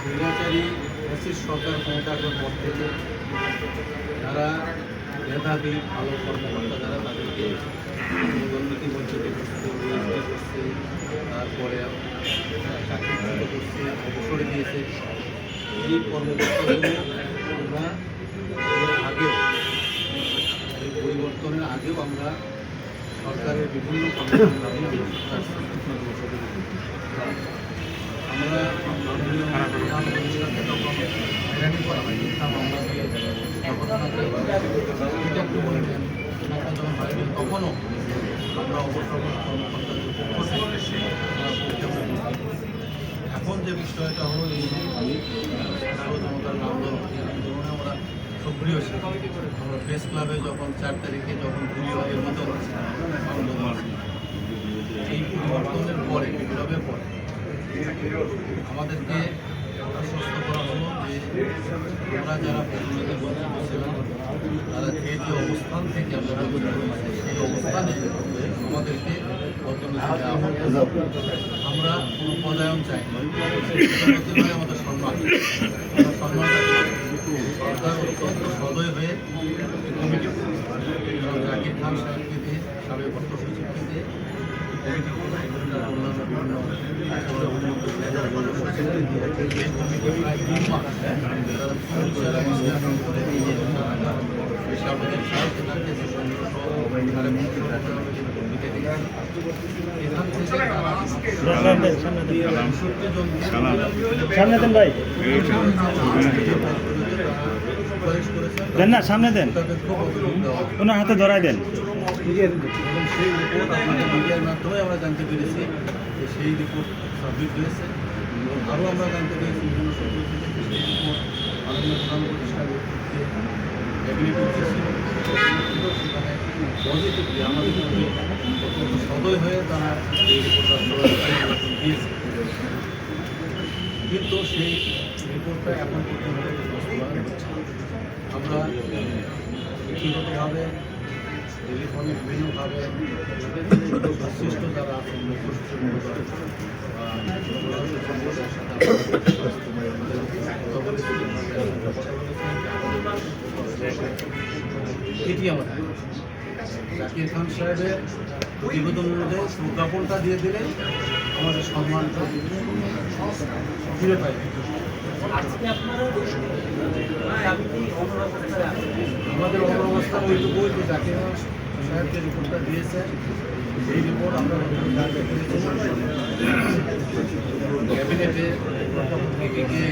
স্বৈরাচারী ফ্যাসিস্ট সরকার ক্ষমতা আসার থেকে। যারা মেধাবী, ভালো কর্মকর্তা যারা তাদেরকে দুর্নীতি বঞ্চিত করছে দুর্নীতি করছে, তারপরে চাকরিচ্যুত করছে, অবসরে দিয়েছে। এই কর্মকর্তাগুলো আমরা আগেও পরিবর্তনের আগেও আমরা সরকারের বিভিন্ন কর্মসূচি আমরা আমরা। এখন যে বিষয়টা হলো এই জনতার আন্দোলন আমরা সক্রিয় ছিলাম আমরা প্রেস ক্লাবে যখন চার তারিখে যখন পুলিশের মতো আন্দোলন ছিল, এই পরিবর্তনের পরে বিপ্লবের পরে আমাদেরকে আশ্বস্ত করা হলো যে আমরা যারা প্রতিনিধি বঞ্চিত ছিলাম তারা যে যে অবস্থান থেকে আমরা সেই অবস্থানে আমাদেরকে আমরা কোনো পদায়ন চাই আমাদের সম্মান চাই। সরকার অত্যন্ত সদয় হয়ে কমিটি জাকির খান সাহেবকে দিয়ে সাবেক অর্থ সচিবকে দিয়ে কমিটি করে এখানকার সামনে দেন ভাই দেন না সামনে দেন। ওনার হাতে ধরাই দেন। আমরা জানতে পেরেছি আমরা জানতে পেরেছি আমাদের প্রতি হয়ে তারা এই দিয়েছে। কিন্তু সেই রিপোর্টটা এখন না। আমরা ব্যক্তিগতভাবে টেলিফোনে বিভিন্নভাবে সংশ্লিষ্ট যারা আছেন সাথে আমরা জাকির খান সাহেবের প্রতিবেদন অনুযায়ী প্রজ্ঞাপনটা দিয়ে দিলে আমাদের সম্মানটা ফিরে পাই আমাদের অবস্থান ওইটুকুই যে জাকির খান সাহেব যে রিপোর্টটা দিয়েছে সেই রিপোর্ট আমরা ক্যাবিনেটে গিয়ে